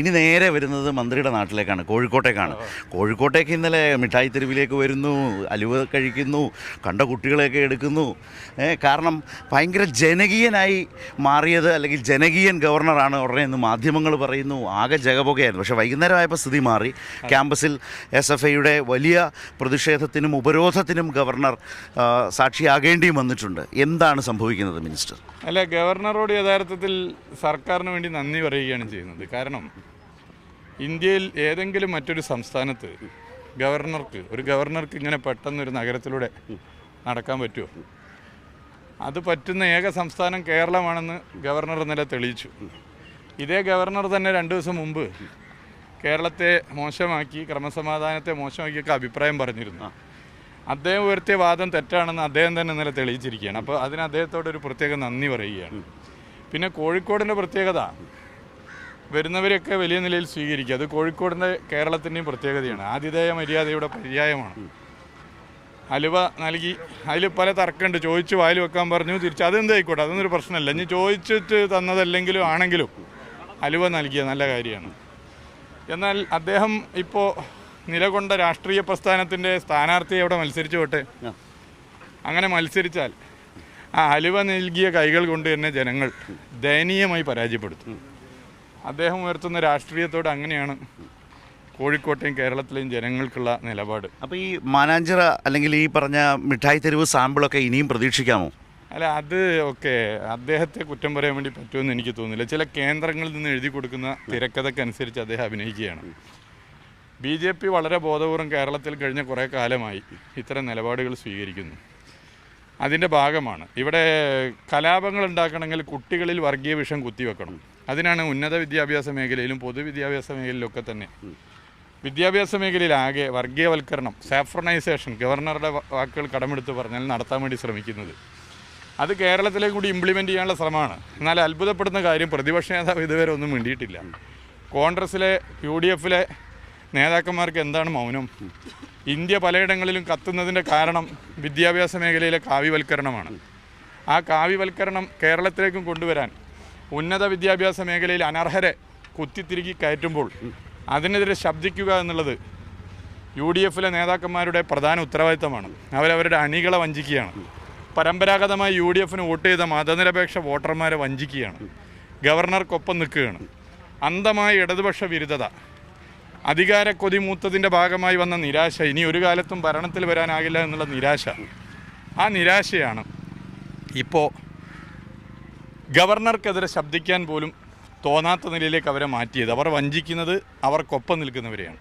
ഇനി നേരെ വരുന്നത് മന്ത്രിയുടെ നാട്ടിലേക്കാണ് കോഴിക്കോട്ടേക്കാണ്. കോഴിക്കോട്ടേക്ക് ഇന്നലെ മിഠായി തെരുവിലേക്ക് വരുന്നു അലുവ കഴിക്കുന്നു കണ്ട കുട്ടികളെയൊക്കെ എടുക്കുന്നു. കാരണം ഭയങ്കര ജനകീയനായി മാറിയത് അല്ലെങ്കിൽ ജനകീയൻ ഗവർണറാണ് ഉടനെ എന്ന് മാധ്യമങ്ങൾ പറയുന്നു. ആകെ ജഗപൊകയായിരുന്നു. പക്ഷേ വൈകുന്നേരമായപ്പോൾ സ്ഥിതി മാറി. ക്യാമ്പസിൽ എസ് എഫ് ഐയുടെ വലിയ പ്രതിഷേധത്തിനും ഉപരോധത്തിനും ഗവർണർ സാക്ഷിയാകേണ്ടിയും വന്നിട്ടുണ്ട്. എന്താണ് സംഭവിക്കുന്നത് മിനിസ്റ്റർ? അല്ല ഗവർണറോട് യഥാർത്ഥത്തിൽ സർക്കാരിന് വേണ്ടി നന്ദി പറയുകയാണ് ചെയ്യുന്നത്. കാരണം ഇന്ത്യയിൽ ഏതെങ്കിലും മറ്റൊരു സംസ്ഥാനത്ത് ഗവർണർക്ക് ഒരു ഗവർണർക്ക് ഇങ്ങനെ പെട്ടെന്ന് ഒരു നഗരത്തിലൂടെ നടക്കാൻ പറ്റുമോ? അത് പറ്റുന്ന ഏക സംസ്ഥാനം കേരളമാണെന്ന് ഗവർണർ ഇന്നലെ തെളിയിച്ചു. ഇതേ ഗവർണർ തന്നെ രണ്ട് ദിവസം മുമ്പ് കേരളത്തെ മോശമാക്കി ക്രമസമാധാനത്തെ മോശമാക്കിയൊക്കെ അഭിപ്രായം പറഞ്ഞിരുന്നു. അദ്ദേഹം ഉയർത്തിയ വാദം തെറ്റാണെന്ന് അദ്ദേഹം തന്നെ ഇന്നലെ തെളിയിച്ചിരിക്കുകയാണ്. അപ്പോൾ അതിന് അദ്ദേഹത്തോട് ഒരു പ്രത്യേക നന്ദി പറയുകയാണ്. പിന്നെ കോഴിക്കോടിന്റെ പ്രത്യേകത വരുന്നവരെയൊക്കെ വലിയ നിലയിൽ സ്വീകരിക്കുക. അത് കോഴിക്കോടിന്റെ കേരളത്തിന്റെയും പ്രത്യേകതയാണ്. ആതിഥേയ മര്യാദയുടെ പര്യായമാണ്. അലുവ നൽകി അതിൽ പല തർക്കമുണ്ട്. ചോദിച്ച് വായിൽ വെക്കാൻ പറഞ്ഞു തിരിച്ച് അതെന്തായിക്കോട്ടെ അതൊന്നൊരു പ്രശ്നമല്ല. ഇനി ചോദിച്ചിട്ട് തന്നതല്ലെങ്കിലും ആണെങ്കിലും അലുവ നൽകിയ നല്ല കാര്യമാണ്. എന്നാൽ അദ്ദേഹം ഇപ്പോൾ നിലകൊണ്ട രാഷ്ട്രീയ പ്രസ്ഥാനത്തിന്റെ സ്ഥാനാർത്ഥിയെ അവിടെ മത്സരിച്ചു പോട്ടെ? അങ്ങനെ മത്സരിച്ചാൽ ആ അലുവ നൽകിയ കൈകൾ കൊണ്ട് തന്നെ ജനങ്ങൾ ദയനീയമായി പരാജയപ്പെടുത്തും. അദ്ദേഹം ഉയർത്തുന്ന രാഷ്ട്രീയത്തോട് അങ്ങനെയാണ് കോഴിക്കോട്ടെയും കേരളത്തിലെയും ജനങ്ങൾക്കുള്ള നിലപാട്. അപ്പോൾ ഈ മാനാഞ്ചിറ അല്ലെങ്കിൽ ഈ പറഞ്ഞ മിഠായി തെരുവ് സാമ്പിളൊക്കെ ഇനിയും പ്രതീക്ഷിക്കാമോ? അല്ല അത് ഒക്കെ അദ്ദേഹത്തെ കുറ്റം പറയാൻ വേണ്ടി പറ്റുമെന്ന് എനിക്ക് തോന്നുന്നില്ല. ചില കേന്ദ്രങ്ങളിൽ നിന്ന് എഴുതി കൊടുക്കുന്ന തിരക്കഥക്കനുസരിച്ച് അദ്ദേഹം അഭിനയിക്കുകയാണ്. ബി ജെ പി വളരെ ബോധപൂർവം കേരളത്തിൽ കഴിഞ്ഞ കുറേ കാലമായി ഇത്തരം നിലപാടുകൾ സ്വീകരിക്കുന്നു. അതിന്റെ ഭാഗമാണ്. ഇവിടെ കലാപങ്ങൾ ഉണ്ടാക്കണമെങ്കിൽ കുട്ടികളിൽ വർഗീയ വിഷം കുത്തിവെക്കണം. അതിനാണ് ഉന്നത വിദ്യാഭ്യാസ മേഖലയിലും പൊതുവിദ്യാഭ്യാസ മേഖലയിലൊക്കെ തന്നെ. വിദ്യാഭ്യാസ മേഖലയിൽ മേഖലയിലാകെ വർഗീയവൽക്കരണം സാഫ്രണൈസേഷൻ ഗവർണറുടെ വാക്കുകൾ കടമെടുത്ത് പറഞ്ഞാൽ നടത്താൻ വേണ്ടി ശ്രമിക്കുന്നത്. അത് കേരളത്തിലേക്ക് കൂടി ഇംപ്ലിമെന്റ് ചെയ്യാനുള്ള ശ്രമമാണ്. എന്നാൽ അത്ഭുതപ്പെടുന്ന കാര്യം പ്രതിപക്ഷ നേതാവ് ഇതുവരെ ഒന്നും വേണ്ടിയിട്ടില്ല കോൺഗ്രസ്സിലെ യു ഡി എഫിലെ നേതാക്കന്മാർക്ക് എന്താണ് മൗനം? ഇന്ത്യ പലയിടങ്ങളിലും കത്തുന്നതിന്റെ കാരണം വിദ്യാഭ്യാസ മേഖലയിലെ കാവ്യവൽക്കരണമാണ്. ആ കാവ്യവൽക്കരണം കേരളത്തിലേക്കും കൊണ്ടുവരാൻ ഉന്നത വിദ്യാഭ്യാസ മേഖലയിൽ അനർഹരെ കുത്തിത്തിരുകി കയറ്റുമ്പോൾ അതിനെതിരെ ശബ്ദിക്കുക എന്നുള്ളത് യു ഡി എഫിലെ നേതാക്കന്മാരുടെ പ്രധാന ഉത്തരവാദിത്തമാണ്. അവരവരുടെ അണികളെ വഞ്ചിക്കുകയാണ്. പരമ്പരാഗതമായി യു ഡി എഫിന് വോട്ട് ചെയ്ത മതനിരപേക്ഷ വോട്ടർമാരെ വഞ്ചിക്കുകയാണ്. ഗവർണർക്കൊപ്പം നിൽക്കുകയാണ്. അന്ധമായ ഇടതുപക്ഷ വിരുദ്ധത. അധികാര കൊതിമൂത്തതിന്റെ ഭാഗമായി വന്ന നിരാശ. ഇനി ഒരു കാലത്തും ഭരണത്തിൽ വരാനാകില്ല എന്നുള്ള നിരാശ. ആ നിരാശയാണ് ഇപ്പോൾ ഗവർണർക്കെതിരെ ശബ്ദിക്കാൻ പോലും തോന്നാത്ത നിലയിലേക്ക് അവരെ മാറ്റിയത്. അവർ വഞ്ചിക്കുന്നത് അവർക്കൊപ്പം നിൽക്കുന്നവരെയാണ്.